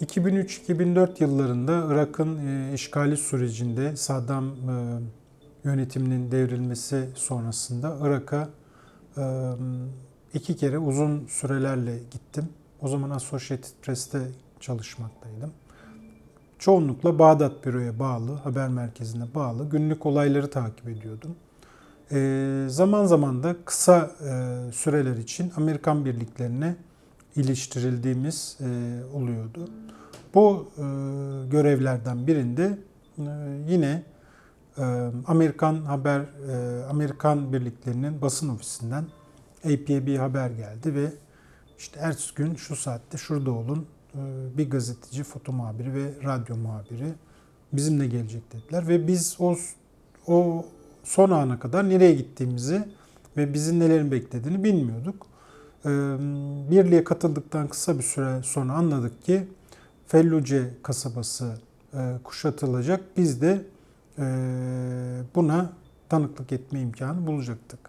2003-2004 yıllarında Irak'ın e, işgali sürecinde Saddam e, yönetiminin devrilmesi sonrasında Irak'a e, iki kere uzun sürelerle gittim. O zaman Associated Press'te çalışmaktaydım. Çoğunlukla Bağdat Büro'ya bağlı, haber merkezine bağlı günlük olayları takip ediyordum. Zaman zaman da kısa süreler için Amerikan birliklerine iliştirildiğimiz e, oluyordu. Bu e, görevlerden birinde e, yine e, Amerikan haber e, Amerikan birliklerinin basın ofisinden bir haber geldi ve işte ertesi gün şu saatte şurada olun e, bir gazeteci, foto muhabiri ve radyo muhabiri bizimle gelecek dediler ve biz o o son ana kadar nereye gittiğimizi ve bizi nelerin beklediğini bilmiyorduk. Birliğe katıldıktan kısa bir süre sonra anladık ki Felluce kasabası kuşatılacak. Biz de buna tanıklık etme imkanı bulacaktık.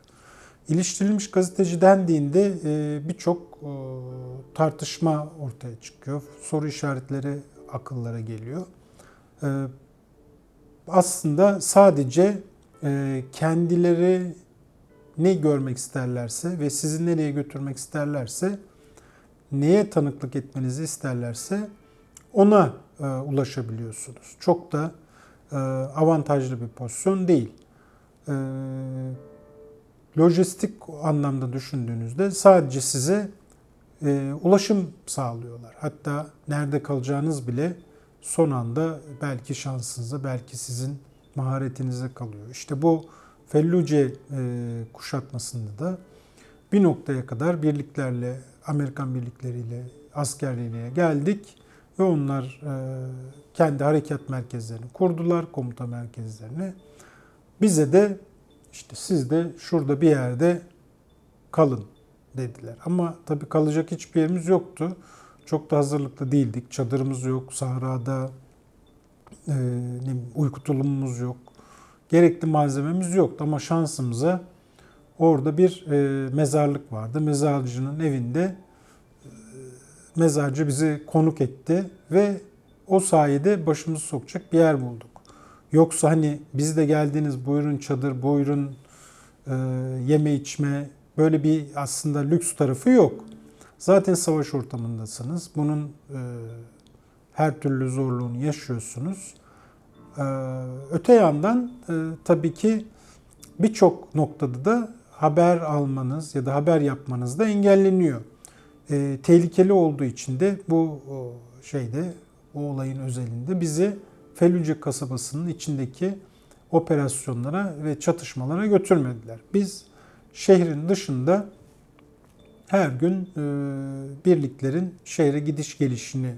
İliştirilmiş gazeteci dendiğinde birçok tartışma ortaya çıkıyor. Soru işaretleri akıllara geliyor. Aslında sadece kendileri ne görmek isterlerse ve sizi nereye götürmek isterlerse, neye tanıklık etmenizi isterlerse ona e, ulaşabiliyorsunuz. Çok da e, avantajlı bir pozisyon değil. E, lojistik anlamda düşündüğünüzde sadece size e, ulaşım sağlıyorlar. Hatta nerede kalacağınız bile son anda belki şansınıza, belki sizin maharetinize kalıyor. İşte bu Felluce e, kuşatmasında da bir noktaya kadar birliklerle, Amerikan birlikleriyle, askerliğe geldik ve onlar e, kendi harekat merkezlerini kurdular, komuta merkezlerini. Bize de işte siz de şurada bir yerde kalın dediler. Ama tabii kalacak hiçbir yerimiz yoktu. Çok da hazırlıklı değildik. Çadırımız yok, sahrada e, uyku tulumumuz yok. Gerekli malzememiz yoktu ama şansımıza orada bir e, mezarlık vardı. Mezarcının evinde e, mezarcı bizi konuk etti ve o sayede başımızı sokacak bir yer bulduk. Yoksa hani biz de geldiniz buyurun çadır, buyurun e, yeme içme böyle bir aslında lüks tarafı yok. Zaten savaş ortamındasınız. Bunun e, her türlü zorluğunu yaşıyorsunuz. E, öte yandan e, tabii ki birçok noktada da haber almanız ya da haber yapmanız da engelleniyor. E, tehlikeli olduğu için de bu şeyde o olayın özelinde bizi Felluce kasabasının içindeki operasyonlara ve çatışmalara götürmediler. Biz şehrin dışında her gün e, birliklerin şehre gidiş gelişini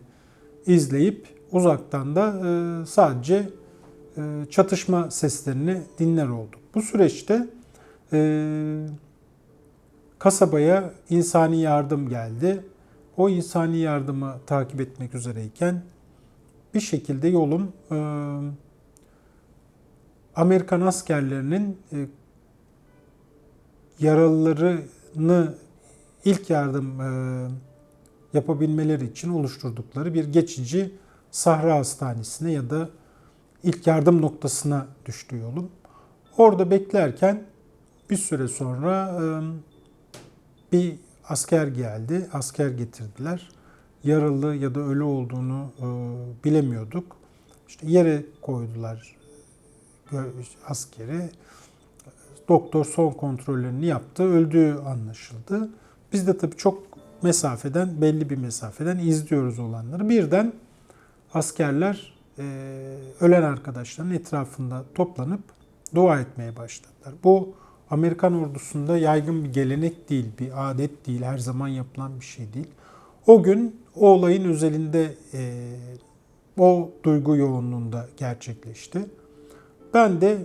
izleyip uzaktan da e, sadece çatışma seslerini dinler olduk. Bu süreçte kasabaya insani yardım geldi. O insani yardımı takip etmek üzereyken bir şekilde yolum Amerikan askerlerinin yaralılarını ilk yardım e, yapabilmeleri için oluşturdukları bir geçici sahra hastanesine ya da ilk yardım noktasına düştü yolum. Orada beklerken bir süre sonra bir asker geldi, asker getirdiler. Yaralı ya da ölü olduğunu bilemiyorduk. İşte yere koydular askeri doktor son kontrollerini yaptı, öldüğü anlaşıldı. Biz de tabii çok mesafeden, belli bir mesafeden izliyoruz olanları. Birden askerler ölen arkadaşların etrafında toplanıp dua etmeye başladılar. Bu Amerikan ordusunda yaygın bir gelenek değil, bir adet değil, her zaman yapılan bir şey değil. O gün o olayın özelinde e, o duygu yoğunluğunda gerçekleşti. Ben de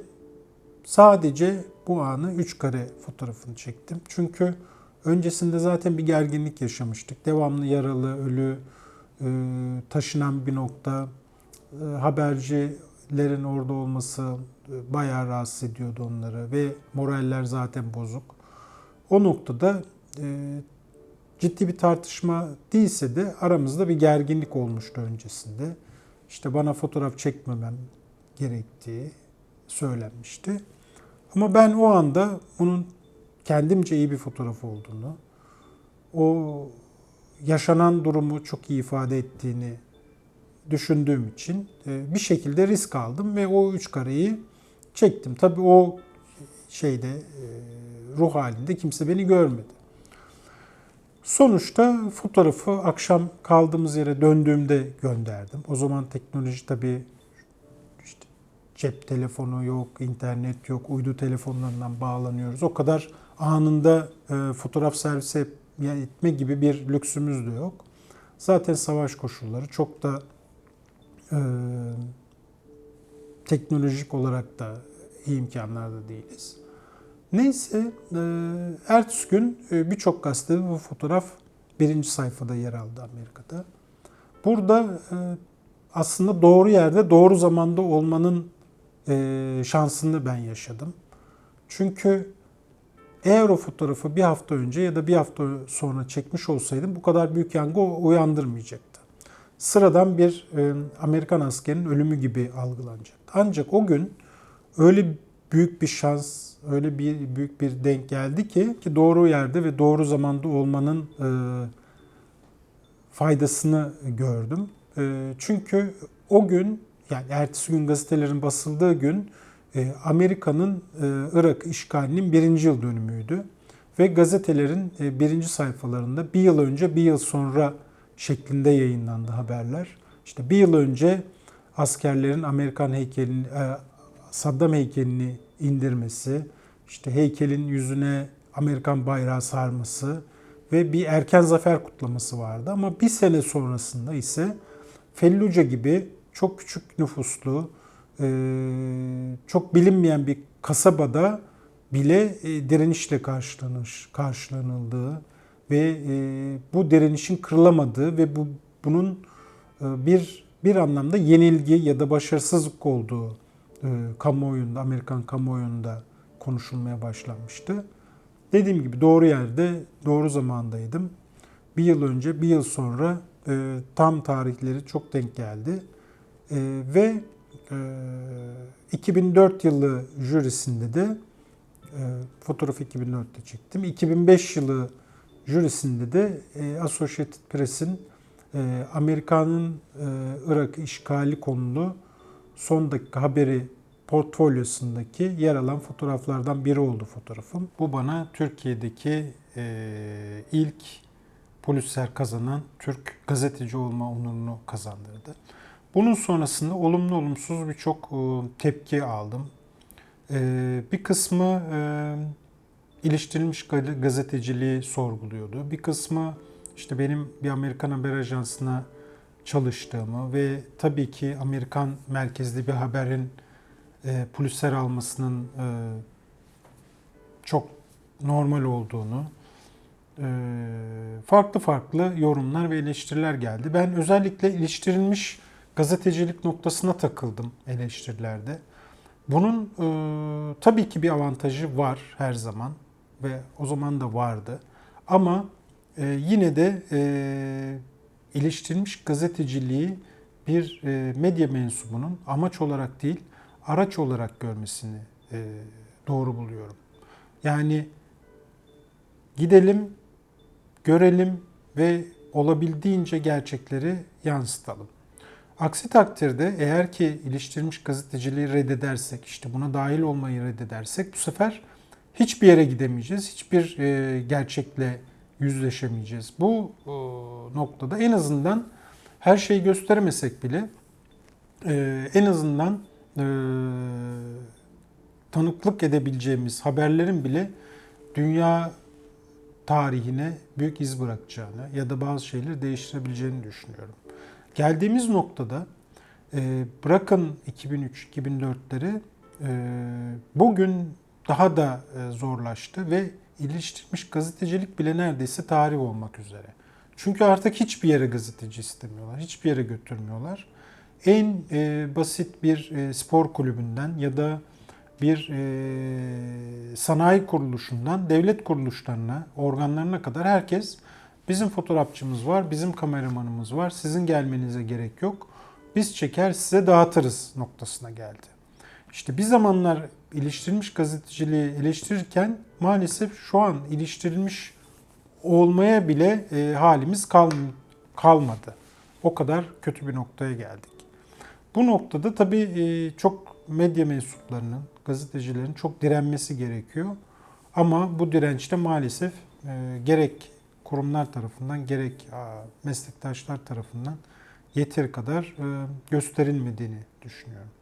sadece bu anı üç kare fotoğrafını çektim. Çünkü öncesinde zaten bir gerginlik yaşamıştık. Devamlı yaralı, ölü, e, taşınan bir nokta, e, habercilerin orada olması e, bayağı rahatsız ediyordu onları ve moraller zaten bozuk. O noktada ciddi bir tartışma değilse de aramızda bir gerginlik olmuştu öncesinde. İşte bana fotoğraf çekmemem gerektiği söylenmişti. Ama ben o anda bunun kendimce iyi bir fotoğraf olduğunu, o yaşanan durumu çok iyi ifade ettiğini düşündüğüm için e, bir şekilde risk aldım ve o üç kareyi çektim. Tabii o şeyde e, ruh halinde kimse beni görmedi. Sonuçta fotoğrafı akşam kaldığımız yere döndüğümde gönderdim. O zaman teknoloji tabii işte cep telefonu yok, internet yok, uydu telefonlarından bağlanıyoruz. O kadar anında e, fotoğraf servisi etme gibi bir lüksümüz de yok. Zaten savaş koşulları çok da e, teknolojik olarak da iyi imkanlarda değiliz. Neyse, e, ertesi gün e, birçok gazetede bu fotoğraf birinci sayfada yer aldı Amerika'da. Burada e, aslında doğru yerde, doğru zamanda olmanın e, şansını ben yaşadım. Çünkü eğer o fotoğrafı bir hafta önce ya da bir hafta sonra çekmiş olsaydım bu kadar büyük yangı uyandırmayacaktı. Sıradan bir e, Amerikan askerinin ölümü gibi algılanacaktı. Ancak o gün öyle büyük bir şans, öyle bir büyük bir denk geldi ki ki doğru yerde ve doğru zamanda olmanın e, faydasını gördüm. E, çünkü o gün yani ertesi gün gazetelerin basıldığı gün Amerika'nın Irak işgalinin birinci yıl dönümüydü. Ve gazetelerin birinci sayfalarında bir yıl önce bir yıl sonra şeklinde yayınlandı haberler. İşte bir yıl önce askerlerin Amerikan heykelini, Saddam heykelini indirmesi, işte heykelin yüzüne Amerikan bayrağı sarması ve bir erken zafer kutlaması vardı. Ama bir sene sonrasında ise Felluce gibi çok küçük nüfuslu, çok bilinmeyen bir kasabada bile direnişle karşılanış, karşılanıldığı ve bu direnişin kırılamadığı ve bu bunun bir bir anlamda yenilgi ya da başarısızlık olduğu kamuoyunda, Amerikan kamuoyunda konuşulmaya başlanmıştı. Dediğim gibi doğru yerde, doğru zamandaydım. Bir yıl önce, bir yıl sonra tam tarihleri çok denk geldi. Ve 2004 yılı jürisinde de fotoğrafı 2004'te çektim. 2005 yılı jürisinde de Associated Press'in Amerika'nın Irak işgali konulu son dakika haberi portfolyosundaki yer alan fotoğraflardan biri oldu fotoğrafım. Bu bana Türkiye'deki ilk Pulitzer kazanan Türk gazeteci olma onurunu kazandırdı. Bunun sonrasında olumlu olumsuz birçok tepki aldım. Bir kısmı iliştirilmiş gazeteciliği sorguluyordu. Bir kısmı işte benim bir Amerikan haber ajansına çalıştığımı ve tabii ki Amerikan merkezli bir haberin e, Pulitzer almasının e, çok normal olduğunu, e, farklı farklı yorumlar ve eleştiriler geldi. Ben özellikle iliştirilmiş gazetecilik noktasına takıldım eleştirilerde. Bunun e, tabii ki bir avantajı var her zaman ve o zaman da vardı. Ama e, yine de e, iliştirilmiş gazeteciliği bir e, medya mensubunun amaç olarak değil, araç olarak görmesini e, doğru buluyorum. Yani gidelim, görelim ve olabildiğince gerçekleri yansıtalım. Aksi takdirde eğer ki iliştirilmiş gazeteciliği reddedersek, işte buna dahil olmayı reddedersek bu sefer hiçbir yere gidemeyeceğiz. Hiçbir e, gerçekle yüzleşemeyeceğiz. Bu e, noktada en azından her şeyi gösteremesek bile e, en azından e, tanıklık edebileceğimiz haberlerin bile dünya tarihine büyük iz bırakacağını ya da bazı şeyleri değiştirebileceğini düşünüyorum. Geldiğimiz noktada bırakın 2003-2004'leri bugün daha da zorlaştı ve iliştirmiş gazetecilik bile neredeyse tarih olmak üzere. Çünkü artık hiçbir yere gazeteci istemiyorlar, hiçbir yere götürmüyorlar. En e, basit bir e, spor kulübünden ya da bir e, sanayi kuruluşundan devlet kuruluşlarına, organlarına kadar herkes Bizim fotoğrafçımız var, bizim kameramanımız var. Sizin gelmenize gerek yok. Biz çeker size dağıtırız noktasına geldi. İşte bir zamanlar iliştirilmiş gazeteciliği eleştirirken maalesef şu an iliştirilmiş olmaya bile e, halimiz kal, kalmadı. O kadar kötü bir noktaya geldik. Bu noktada tabii e, çok medya mensuplarının, gazetecilerin çok direnmesi gerekiyor. Ama bu dirençte maalesef e, gerek kurumlar tarafından gerek meslektaşlar tarafından yeteri kadar e, gösterilmediğini düşünüyorum.